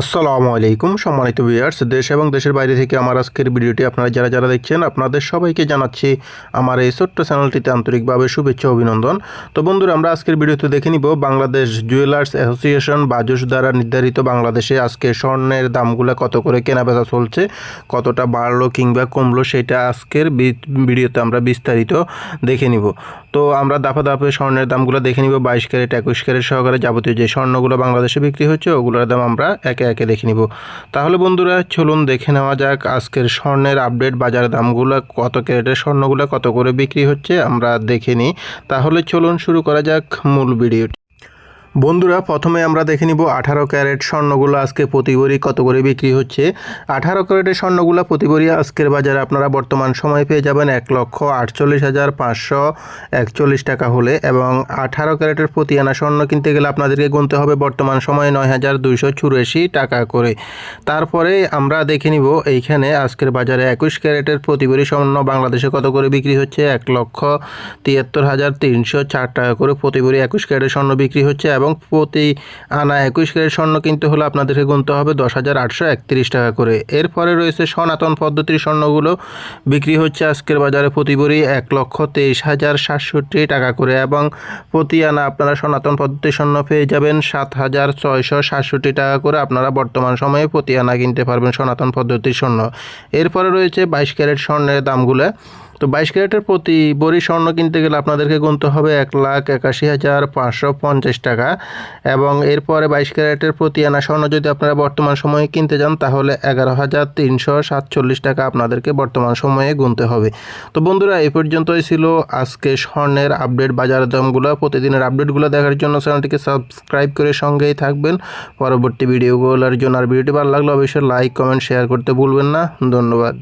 আসসালামু আলাইকুম, সম্মানিত ভিউয়ার্স দেশ এবং দেশের বাইরে থেকে আমার আজকের ভিডিওটি আপনারা যারা যারা দেখছেন, আপনাদের সবাইকে জানাচ্ছি আমার এই ছোট্ট চ্যানেলটিতে আন্তরিকভাবে শুভেচ্ছা, অভিনন্দন। তো বন্ধুরা, আমরা আজকের ভিডিওতে দেখে নিব বাংলাদেশ জুয়েলার্স অ্যাসোসিয়েশন বাজুস দ্বারা নির্ধারিত বাংলাদেশে আজকে স্বর্ণের দামগুলো কত করে কেনাবেচা চলছে, কতটা বাড়লো কিংবা কমলো সেটা আজকের ভিডিওতে আমরা বিস্তারিত দেখে নিব। তো আমরা দাফা দাফে স্বর্ণের দামগুলো দেখে নিব, বাইশ ক্যারেট, একুশ ক্যারেট সহকারে যাবতীয় যে স্বর্ণগুলো বাংলাদেশে বিক্রি হচ্ছে, ওগুলোর দাম আমরা একে একে দেখে নিব। তাহলে বন্ধুরা, চলুন দেখে নেওয়া যাক আজকের স্বর্ণের আপডেট বাজার দামগুলো কত ক্যারেটের স্বর্ণগুলো কত করে বিক্রি হচ্ছে, আমরা দেখে নিই। তাহলে চলুন শুরু করা যাক মূল ভিডিওটি। বন্ধুরা, প্রথমে আমরা দেখে নিব আঠারো ক্যারেট স্বর্ণগুলো আজকে প্রতি ভরি কত করে বিক্রি হচ্ছে। আঠারো ক্যারেটের স্বর্ণগুলো প্রতি ভরি আজকের বাজারে আপনারা বর্তমান সময় পেয়ে যাবেন এক লক্ষ আটচল্লিশ হাজার পাঁচশো একচল্লিশ টাকা হলে এবং আঠারো ক্যারেটের প্রতি আনা স্বর্ণ কিনতে গেলে আপনাদেরকে গুনতে হবে বর্তমান সময়ে নয় হাজার দুইশো চুরাশি টাকা করে। তারপরে আমরা দেখে নিব এইখানে আজকের বাজারে একুশ ক্যারেটের প্রতি ভরি স্বর্ণ বাংলাদেশে কত করে বিক্রি হচ্ছে? এক লক্ষ তিয়াত্তর হাজার তিনশো চার টাকা করে প্রতি ভরি একুশ ক্যারেটের স্বর্ণ বিক্রি হচ্ছে এবং প্রতি আনা একুশ ক্যারেট স্বর্ণ কিনতে হলে আপনাদেরকে গুনতে হবে দশ হাজার আটশো একত্রিশ টাকা করে। এরপরে রয়েছে সনাতন পদ্ধতির স্বর্ণগুলো। বিক্রি হচ্ছে আজকের বাজারে প্রতি ভরি এক লক্ষ তেইশ হাজার সাতষট্টি টাকা করে এবং প্রতি আনা আপনারা সনাতন পদ্ধতির স্বর্ণ পেয়ে যাবেন সাত হাজার ছয়শো সাতষট্টি টাকা করে। আপনারা বর্তমান সময়ে প্রতি আনা কিনতে পারবেন সনাতন পদ্ধতির স্বর্ণ। এরপরে রয়েছে বাইশ ক্যারেট স্বর্ণের দামগুলো। তো বাইশ ক্যারেটের প্রতি বড়ি স্বর্ণ কিনতে গেলে আপনাদেরকে গুনতে হবে এক লাখ একাশি হাজার পাঁচশো পঞ্চাশ টাকা। এবং এরপরে বাইশ ক্যারেটের প্রতি আনা স্বর্ণ যদি আপনারা বর্তমান সময়ে কিনতে যান, তাহলে এগারো হাজার তিনশো সাতচল্লিশ টাকা আপনাদেরকে বর্তমান সময়ে গুনতে হবে। তো বন্ধুরা, এই পর্যন্তই ছিল আজকে স্বর্ণের আপডেট বাজার দামগুলো। প্রতিদিনের আপডেটগুলো দেখার জন্য চ্যানেলটিকে সাবস্ক্রাইব করে সঙ্গেই থাকবেন। পরবর্তী ভিডিওগুলোর জন্য আর ভিডিওটি ভালো লাগলে অবশ্যই লাইক, কমেন্ট, শেয়ার করতে ভুলবেন না। ধন্যবাদ।